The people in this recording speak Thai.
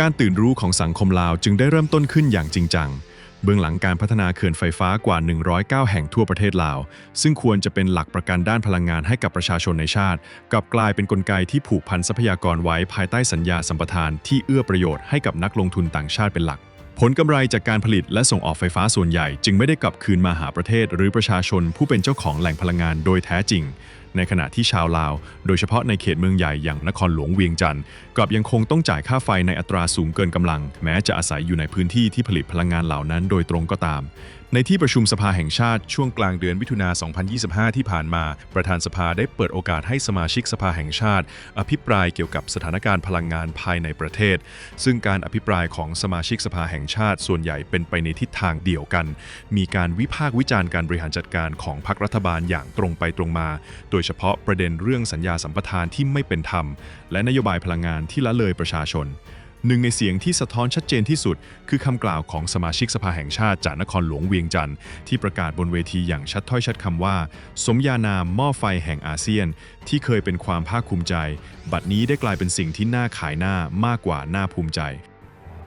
การตื่นรู้ของสังคมลาวจึงได้เริ่มต้นขึ้นอย่างจริงจัง เบื้องหลังการพัฒนาเขื่อนไฟฟ้ากว่า 109 แห่งทั่วประเทศลาว ซึ่งควรจะเป็นหลักประกันด้านพลังงานให้กับประชาชนในชาติ กลับกลายเป็นนกลไกที่ผูกพันทรัพยากรไว้ภายใต้สัญญาสัมปทานที่เอื้อประโยชน์ให้กับนักลงทุนต่างชาติเป็นหลักผลกำไรจากการผลิตและส่งออกไฟฟ้าส่วนใหญ่ จึงไม่ได้กลับคืนมาหาประเทศ หรือประชาชนผู้เป็นเจ้าของแหล่งพลังงานโดยแท้จริง ในขณะที่ชาวลาว โดยเฉพาะในเขตเมืองใหญ่อย่างนครหลวงเวียงจันทร์กลับยังคงต้องจ่ายค่าไฟในอัตราสูงเกินกำลัง แม้จะอาศัยอยู่ในพื้นที่ที่ผลิตพลังงานเหล่านั้นโดยตรงก็ตาม ในที่ประชุมสภาแห่งชาติช่วงกลางเดือนมิถุนา 2025 ที่ผ่านมา ประธานสภาได้เปิดโอกาสให้สมาชิกสภาแห่งชาติ อภิปรายเกี่ยวกับสถานการณ์พลังงานภายในประเทศ ซึ่งการอภิปรายของสมาชิกสภาแห่งชาติ ส่วนใหญ่เป็นไปในทิศทางเดียวกัน มีการวิพากษ์วิจารณ์การบริหารจัดการของพรรครัฐบาลอย่างตรงไปตรงมา โดยยเฉพาะประเด็นเรื่องสัญญาสัมปทานที่ไม่เป็นธรรม และนโยบายพลังงานที่ละเลยประชาชน หนึ่งในเสียงที่สะท้อนชัดเจนที่สุด คือคำกล่าวของสมาชิกสภาแห่งชาติจากนครหลวงเวียงจันทร์ที่ประกาศบนเวทีอย่างชัดถ้อยชัดคำว่า สมญานามหม้อไฟแห่งอาเซียน ที่เคยเป็นความภาคภูมิใจ บัดนี้ได้กลายเป็นสิ่งที่น่าขายหน้ามากกว่าน่าภูมิใจ